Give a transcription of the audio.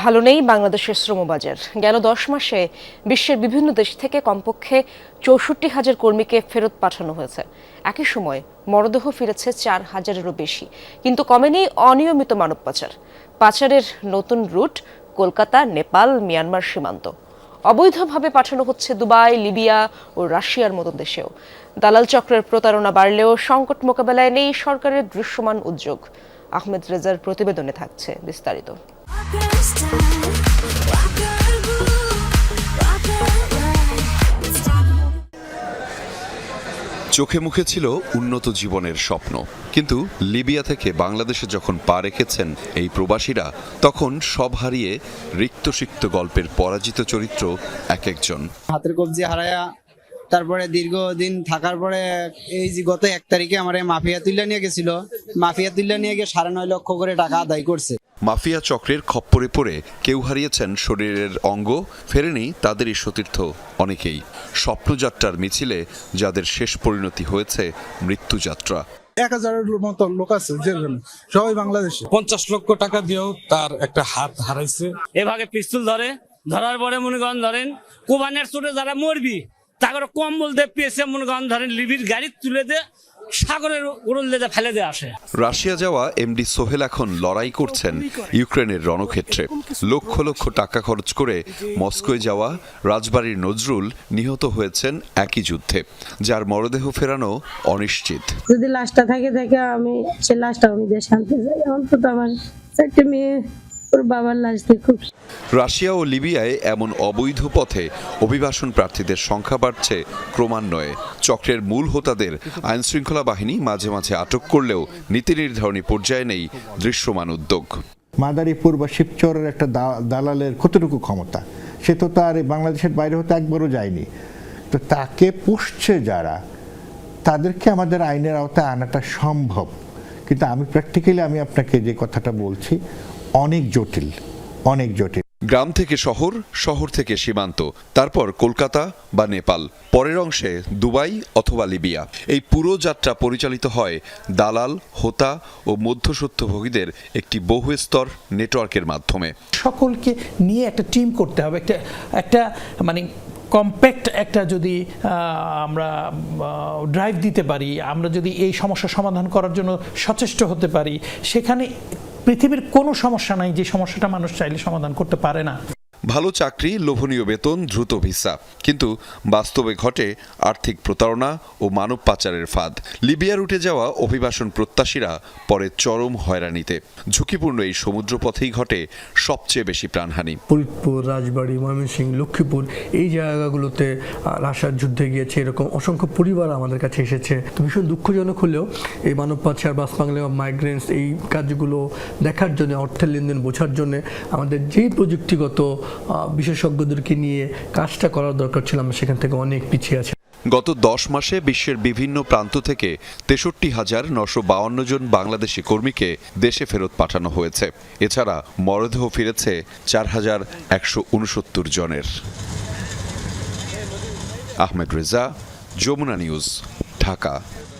ভালো নেই বাংলাদেশের শ্রমবাজার। গেল দশ মাসে বিশ্বের বিভিন্ন দেশ থেকে কমপক্ষে চৌষট্টি হাজার কর্মীকে ফেরত পাঠানো হয়েছে। একই সময় মরদেহ ফিরেছে চার হাজারেরও বেশি। কিন্তু কমেনি অনিয়মিত মানব পাচার পাচারের নতুন রুট কলকাতা, নেপাল, মিয়ানমার সীমান্ত। অবৈধভাবে পাঠানো হচ্ছে দুবাই, লিবিয়া ও রাশিয়ার মতো দেশেও। দালাল চক্রের প্রতারণা বাড়লেও সংকট মোকাবেলায় নেই সরকারের দৃশ্যমান উদ্যোগ। আহমেদ রেজার প্রতিবেদনে থাকছে বিস্তারিত। চোখে মুখে ছিল উন্নত জীবনের স্বপ্ন। কিন্তু লিবিয়া থেকে বাংলাদেশে যখন পা রেখেছেন এই প্রবাসীরা, তখন সব হারিয়ে রিক্তসিক্ত গল্পের পরাজিত চরিত্র এক একজন। হাতের কবজি হারায়া তারপরে দীর্ঘদিন থাকার পরে এই যে গত এক তারিখে আমার মাফিয়া তুল্লা নিয়ে গেছিল। মাফিয়া তুল্লা নিয়ে গিয়ে সাড়ে নয় লক্ষ করে টাকা আদায় করছে। মাফিয়া চক্রের খপ্পরে পড়ে কেউ হারিয়েছেন শরীরের অঙ্গ ফেরেনি তাদেরই সতীর্থ অনেকেই। স্বপ্নযাত্রার মিছিলে যাদের শেষ পরিণতি হয়েছে মৃত্যুযাত্রা। এক হাজারের মতো লোক আছে জেলখানে সবাই বাংলাদেশে। পঞ্চাশ লক্ষ টাকা দিয়েও তার একটা হাত হারাইছে। এভাবে পিস্তল ধরে ধরার পরে মনে করেন ধরেন কোবানের চোটে যারা মরবি তারপরে কম বলতে পেয়েছে মনে করেন ধরেন লিবির গাড়ি তুলে দে সাগরের উড়ল দিয়ে ফেলে দিয়ে আসে। রাশিয়া যাওয়া এমডি সোহেল এখন লড়াই করছেন ইউক্রেনের রণক্ষেত্রে। লক্ষ লক্ষ টাকা খরচ করে মস্কোয় যাওয়া রাজবাড়ির নজরুল নিহত হয়েছেন একই যুদ্ধে যার মরদেহ ফেরানো অনিশ্চিত। যদি লাশটা থাকে থাকে আমি সে লাশটা আমি দেশে আনতে চাই অন্তত আমার চারটে মেয়ে ওর বাবার লাশ দিয়ে খুব রাশিয়া ও লিবিয়ায় এমন অবৈধ পথে অভিবাসন প্রার্থীদের সংখ্যা বাড়ছে ক্রমান্বয়ে। চক্রের মূল হোতাদের আইনশৃঙ্খলা বাহিনী মাঝে মাঝে আটক করলেও নীতি নির্ধারণী পর্যায়ে নেই দৃশ্যমান উদ্যোগ। মাদারীপুর বা শিবচরের একটা দা- দালালের কতটুকু ক্ষমতা সে তো তার বাংলাদেশের বাইরে হতে একবারও যায়নি। তো তাকে পুষছে যারা তাদেরকে আমাদের আইনের আওতায় আনাটা সম্ভব। কিন্তু আমি প্র্যাকটিক্যালি আমি আপনাকে যে কথাটা বলছি অনেক জটিল অনেক জটিল। গ্রাম থেকে শহর শহর থেকে সীমান্ত তারপর কলকাতা বা নেপাল পরের অংশে দুবাই অথবা লিবিয়া। এই পুরো যাত্রা পরিচালিত হয় দালাল হোতা ও মধ্যসত্যভোগীদের একটি বহু স্তর নেটওয়ার্কের মাধ্যমে। সকলকে নিয়ে একটা টিম করতে হবে একটা একটা মানে কম্প্যাক্ট একটা যদি আমরা ড্রাইভ দিতে পারি আমরা যদি এই সমস্যা সমাধান করার জন্য সচেষ্ট হতে পারি সেখানে পৃথিবীর কোনো সমস্যা নাই যে সমস্যাটা মানুষ চাইলে সমাধান করতে পারে না। ভালো চাকরি লোভনীয় বেতন দ্রুত ভিসা। কিন্তু বাস্তবে ঘটে আর্থিক প্রতারণা ও মানব পাচারের ফাঁদ। লিবিয়ার উঠে যাওয়া অভিবাসন প্রত্যাশীরা পরে চরম হয়রানিতে। ঝুঁকিপূর্ণ এই সমুদ্রপথেই ঘটে সবচেয়ে বেশি প্রাণহানি। ফরিদপুর রাজবাড়ী ময়মনসিংহ লক্ষ্মীপুর এই জায়গাগুলোতে আহ, রাশিয়ার যুদ্ধে গিয়েছে এরকম অসংখ্য পরিবার আমাদের কাছে এসেছে। তো ভীষণ দুঃখজনক হলেও এই মানব পাচার বাস বাংলা মাইগ্রেন্টস এই কাজগুলো দেখার জন্য অর্থের লেনদেন বোঝার জন্য আমাদের যেই প্রযুক্তিগত বিশেষজ্ঞদেরকে নিয়ে কাজটা করার দরকার ছিল, আমরা সেখান থেকে অনেক পিছিয়ে আছি। গত দশ মাসে বিশ্বের বিভিন্ন প্রান্ত থেকে তেষট্টি হাজার নশো বাউন্ন জন বাংলাদেশি কর্মীকে দেশে ফেরত পাঠানো হয়েছে। এছাড়া মরদেহ ফিরেছে চার হাজার একশো উনসত্তর জনের। আহমেদ রেজা, যমুনা নিউজ, ঢাকা।